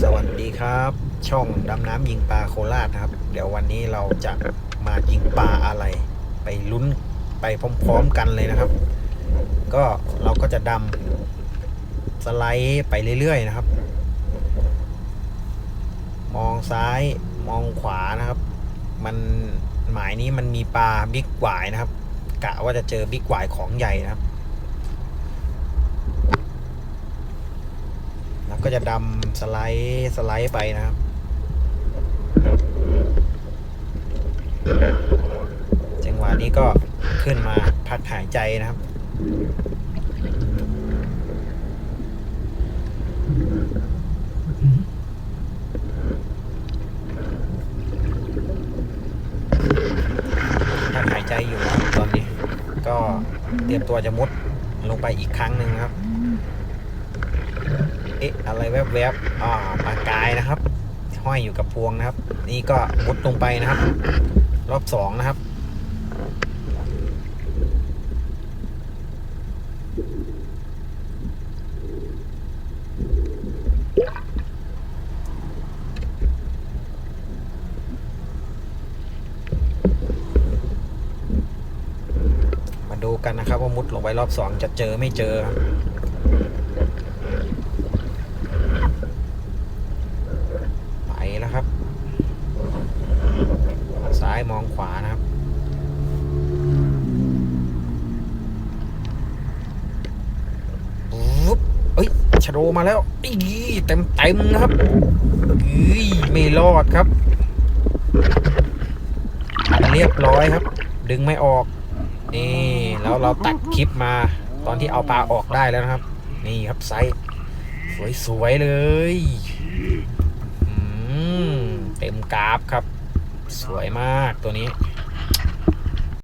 สวัสดีครับ ช่องดำน้ำยิงปลาโคราชนะครับ เดี๋ยววันนี้เราจะมายิงปลาอะไร ไปลุ้นไปพร้อมๆกันเลยนะครับ ก็เราก็จะดำสไลด์ไปเรื่อยๆนะครับ มองซ้ายมองขวานะครับ มันหมายนี้มันมีปลาบิ๊กหวายนะครับ กะว่าจะเจอบิ๊กหวายของใหญ่นะครับ แล้ว ก็จะดำสไลด์สไลด์ไปนะครับจังหวะนี้ก็ขึ้นมาพักหายใจนะครับ พักหายใจอยู่ตอนนี้ ก็เตรียมตัวจะมุดลงไปอีกครั้งหนึ่งครับ เอ๊ะอะไรแวบๆอ่าปลากายนะครับ ห้อยอยู่กับพวงนะครับ นี่ก็มุดลงไปนะครับ รอบสองนะครับมาดูกันนะครับว่ามุดลงไปรอบสองจะเจอไม่เจอครับ ไปแล้วครับ ซ้ายมองขวานะครับ ปุ๊บเอ้ยชะโดมาแล้วอีเต็มเต็มนะครับอีไม่รอดครับ เรียบร้อยครับ ดึงไม่ออก นี่แล้วเราตัดคลิปมา ตอนที่เอาปลาออกได้แล้วนะครับ นี่ครับไซส์สวยๆเลยอืมเต็มกราฟครับ สวยมากตัวนี้